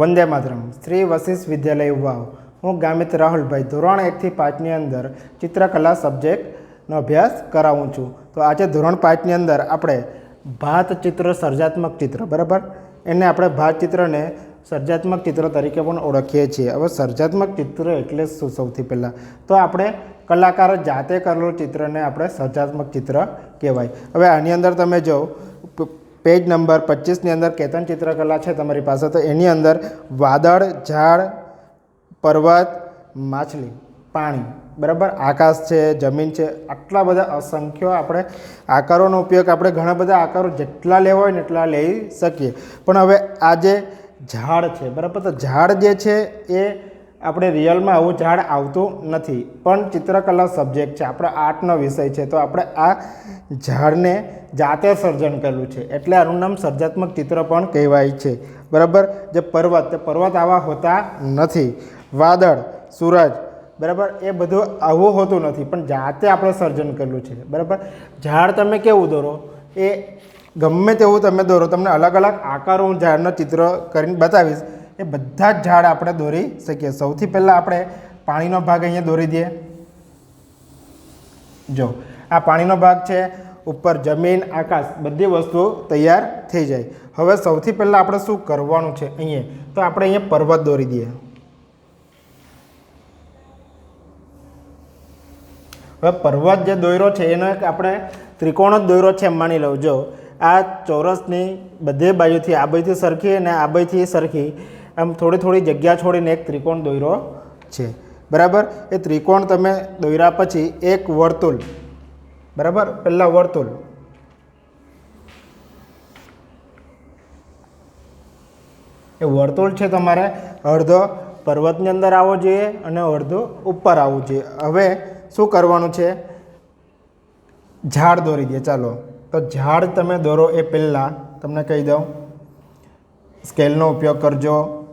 વંદે માતરમ. શ્રી વશિષ્ઠ વિદ્યાલય વાવ. હું ગામિત રાહુલભાઈ ધોરણ એકથી પાંચની અંદર ચિત્રકલા સબ્જેક્ટનો અભ્યાસ કરાવું છું. તો આજે ધોરણ પાંચની અંદર આપણે ભાત ચિત્ર સર્જાત્મક ચિત્ર, બરાબર? એને આપણે ભાત ચિત્રને સર્જાત્મક ચિત્ર તરીકે પણ ઓળખીએ છીએ. હવે સર્જાત્મક ચિત્ર એટલે શું સૌથી પહેલાં? તો આપણે કલાકાર જાતે કરેલું ચિત્રને આપણે સર્જાત્મક ચિત્ર કહેવાય. હવે આની અંદર તમે જો પેજ નંબર પચીસની અંદર કેતન ચિત્રકલા છે તમારી પાસે. તો એની અંદર વાદળ, ઝાડ, પર્વત, માછલી, પાણી, બરાબર? આકાશ છે, જમીન છે, આટલા બધા અસંખ્ય આપણે આકારોનો ઉપયોગ આપણે ઘણા બધા આકારો જેટલા લેવા હોય ને એટલા લઈ શકીએ. પણ હવે આ જે ઝાડ છે, બરાબર? તો ઝાડ જે છે એ આપણે રિયલમાં આવું ઝાડ આવતું નથી. પણ ચિત્રકલા સબ્જેક્ટ છે. આપણો આર્ટનો વિષય છે. તો આપણે આ ઝાડને જાતે સર્જન કરેલું છે. એટલે આનું નામ સર્જાત્મક ચિત્ર પણ કહેવાય છે. બરાબર? જે પર્વત, તે પર્વત આવા હોતા નથી. વાદળ, સૂરજ, બરાબર? એ બધું આવું હોતું નથી. પણ જાતે આપણે સર્જન કરેલું છે. બરાબર? ઝાડ તમે કેવું દોરો? એ ગમે તેવું તમે દોરો. તમને અલગ અલગ આકારો હું ઝાડનું ચિત્ર કરીને બતાવીશ. એ બધા જ ઝાડ આપણે દોરી શકીએ. સૌથી પહેલાં આપણે પાણીનો ભાગ અહીંયા દોરી દઈએ. જો, આ પાણીનો ભાગ છે, ઉપર જમીન, આકાશ, બધી વસ્તુઓ તૈયાર થઈ જાય. હવે સૌથી પહેલાં આપણે શું કરવાનું છે અહીંયા? તો આપણે અહીંયા પર્વત દોરી દઈએ. હવે પર્વત જે દોયરો છે, એનો એક આપણે ત્રિકોણ જ દોયરો છે એમ માની લઉં. જો, આ ચોરસની બધે બાજુથી, આ બાજુથી સરખી અને આ બાજુથી સરખી આમ થોડી થોડી જગ્યા છોડીને એક ત્રિકોણ દોર્યો છે. બરાબર? એ ત્રિકોણ તમે દોર્યા પછી એક વર્તુળ. બરાબર? પહેલાં વર્તુળ. એ વર્તુળ છે તમારે અડધો પર્વતની અંદર આવવો જોઈએ અને અડધો ઉપર આવવું જોઈએ. હવે શું કરવાનું છે? ઝાડ દોરી દે. ચાલો. તો ઝાડ તમે દોરો એ પહેલાં. તમને કહી દઉં. સ્કેલનો ઉપયોગ કરજો.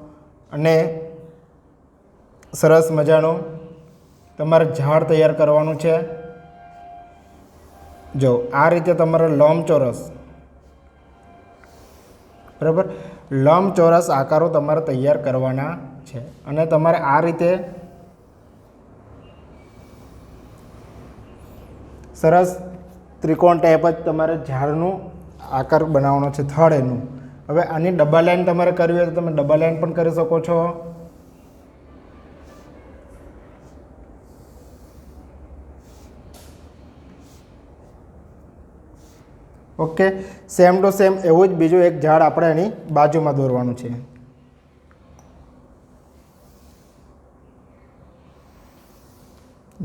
અને સરસ મજાનું તમારે ઝાડ તૈયાર કરવાનું છે. જો આ રીતે તમારો લંબચોરસ, બરાબર? લંબચોરસ આકારો તમારે તૈયાર કરવાના છે અને તમારે આ રીતે સરસ ત્રિકોણ ટાઈપ જ તમારે ઝાડનું આકાર બનાવવાનો છે થડ એનું હવે આની ડબલ લાઇન તમારે કરવી હોય તો તમે ડબલ લાઇન પણ કરી શકો છો. ઓકે સેમ ટુ સેમ એવું જ બીજું એક ઝાડ આપણે એની બાજુમાં દોરવાનું છે.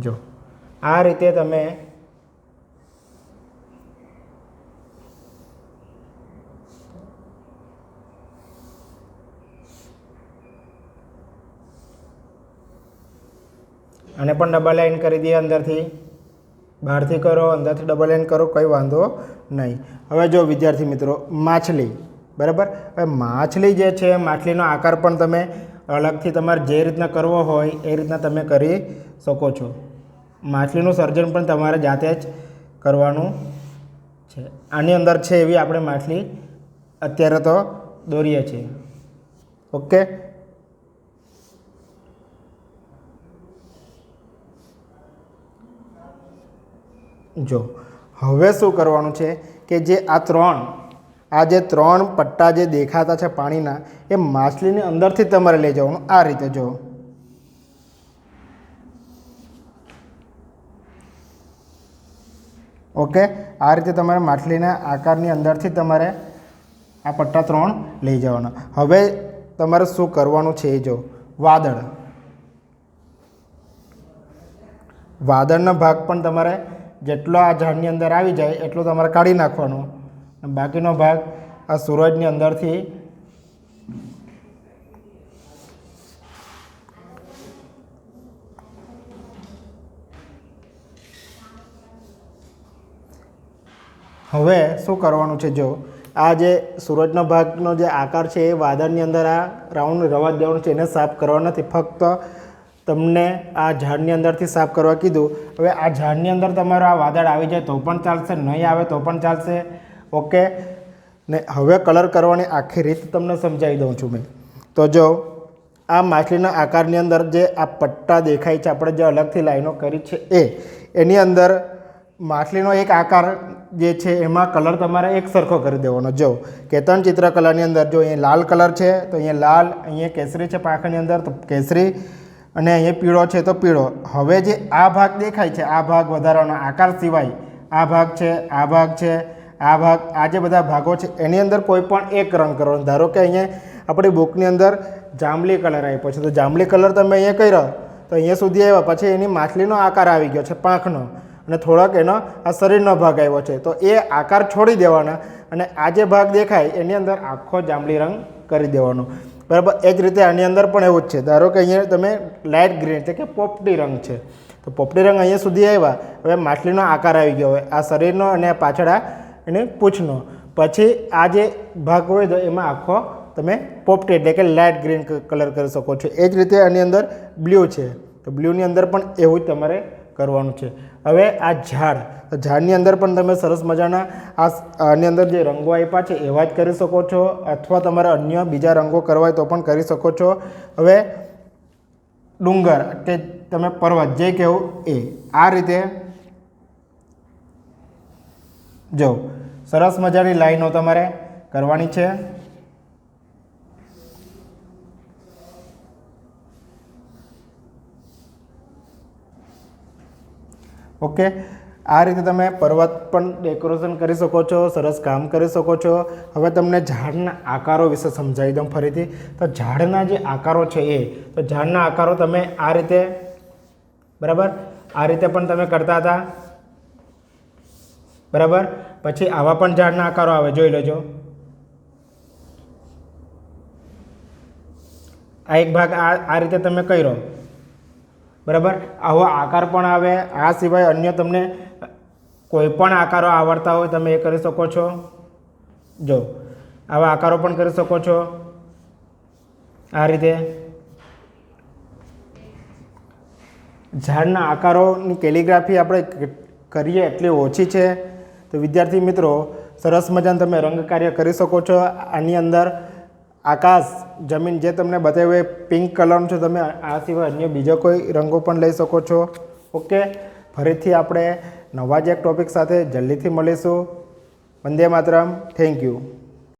જો, આ રીતે તમે અને પણ ડબલ લાઇન કરી દઈએ અંદરથી. બહારથી કરો, અંદરથી ડબલ લાઈન કરો, કંઈ વાંધો નહીં. હવે જો વિદ્યાર્થી મિત્રો, માછલી, બરાબર? હવે માછલી જે છે, માછલીનો આકાર પણ તમે અલગથી તમારે જે રીતના કરવો હોય, એ રીતના તમે કરી શકો છો. માછલીનું સર્જન પણ તમારે જાતે જ કરવાનું છે. આની અંદર છે એવી આપણે માછલી અત્યારે તો દોરીએ છીએ. ઓકે? જો, હવે શું કરવાનું છે કે જે આ ત્રણ, આ જે ત્રણ પટ્ટા જે દેખાતા છે પાણીના, એ માછલીની અંદરથી તમારે લઈ જવાનું આ રીતે, જો. ઓકે, આ રીતે તમારે માછલીના આકારની અંદરથી તમારે આ પટ્ટા ત્રણ લઈ જવાના. હવે તમારે શું કરવાનું છે એ જો, વાદળ. વાદળનો ભાગ પણ તમારે જેટલો આ ઝાડની અંદર આવી જાય એટલો તમારે કાઢી નાખવાનો. બાકીનો ભાગ આ સૂરજની અંદરથી હવે શું કરવાનું છે જો? આ જે સૂરજનો ભાગનો જે આકાર છે એ વાદળની અંદર આ રાઉન્ડ રવા દેવાનું છે, એને સાફ કરવા નથી. ફક્ત તમને આ ઝાડની અંદરથી સાફ કરવા કીધું. હવે આ ઝાડની અંદર તમારો આ વાદળ આવી જાય તો પણ ચાલશે, નહીં આવે તો પણ ચાલશે. ઓકે ને હવે કલર કરવાની આખી રીત તમને સમજાવી દઉં છું મેં. તો જો, આ માછલીના આકારની અંદર જે આ પટ્ટા દેખાય છે, આપણે જે અલગથી લાઈનો કરી છે એ, એની અંદર માછલીનો એક આકાર જે છે એમાં કલર તમારે એક સરખો કરી દેવાનો. જો, કેતન ચિત્રકલાની અંદર જો અહીંયા લાલ કલર છે, તો અહીંયા લાલ, અહીંયા કેસરી છે પાંખની અંદર, તો કેસરી અને અહીંયા પીળો છે તો પીળો. હવે જે આ ભાગ દેખાય છે, આ ભાગ વધારાનો આકાર સિવાય, આ ભાગ છે, આ ભાગ છે, આ ભાગ, આ જે બધા ભાગો છે, એની અંદર કોઈ પણ એક રંગ કરવાનો. ધારો કે અહીંયા આપણી બુકની અંદર જાંબલી કલર આપ્યો છે. તો જાંબલી કલર તમે અહીંયા કર્યો, તો અહીંયા સુધી આવ્યા. પછી એની માછલીનો આકાર આવી ગયો છે, પાંખનો. અને થોડોક એનો આ શરીરનો ભાગ આવ્યો છે. તો એ આકાર છોડી દેવાના અને આ જે ભાગ દેખાય, એની અંદર આખો જાંબલી રંગ કરી દેવાનો. બરાબર? એ જ રીતે આની અંદર પણ એવું જ છે. ધારો કે અહીંયા તમે લાઇટ ગ્રીન એટલે કે પોપટી રંગ છે. તો પોપટી રંગ અહીંયા સુધી આવ્યા. હવે માછલીનો આકાર આવી ગયો. હોય આ શરીરનો અને પાછળ આ એને પૂંછનો. પછી આ જે ભાગ હોય તો એમાં આખો તમે પોપટી એટલે કે લાઇટ ગ્રીન કલર કરી શકો છો. એ જ રીતે આની અંદર બ્લુ છે. તો બ્લુની અંદર પણ એવું જ તમારે કરવાનું છે. હવે આ ઝાડ ઝાડની અંદર પણ તમે સરસ મજાના આ આની અંદર જે રંગો આપ્યા છે, એવા જ કરી શકો છો. અથવા તમારે અન્ય બીજા રંગો કરવા તો પણ કરી શકો છો. હવે ડુંગર, કે તમે પર્વત, જે કહેવું એ, આ રીતે જો, સરસ મજાની લાઈનો તમારે કરવાની છે. ઓકે? આ રીતે તમે પર્વત પણ ડેકોરેશન કરી શકો છો, સરસ કામ કરી શકો છો. હવે તમને ઝાડના આકારો વિશે સમજાવી દઉં ફરીથી. તો ઝાડના જે આકારો છે એ, તો ઝાડના આકારો તમે આ રીતે, બરાબર? આ રીતે પણ તમે કરતા હતા. બરાબર? પછી આવા પણ ઝાડના આકારો આવે, જોઈ લેજો. આ એક ભાગ આ આ રીતે તમે કર્યો. બરાબર? આવો આકાર પણ આવે. આ સિવાય અન્ય તમને કોઈ પણ આકારો આવડતા હોય તમે એ કરી શકો છો. જો, આવા આકારો પણ કરી શકો છો. આ રીતે. ઝાડના આકારોની કેલિગ્રાફી આપણે કરીએ એટલી ઓછી છે. તો વિદ્યાર્થી મિત્રો, સરસ મજાનું તમે રંગ કાર્ય કરી શકો છો. આની અંદર આકાશ જમીન જે તમને બતાવ્યું એ પિંક કલરનું છે. તમે આ સિવાય અન્ય બીજો કોઈ રંગો પણ લઈ શકો છો. ઓકે? ફરીથી આપણે નવા જ એક ટોપિક સાથે જલ્દીથી મળીશું. વંદે માતરમ. Thank you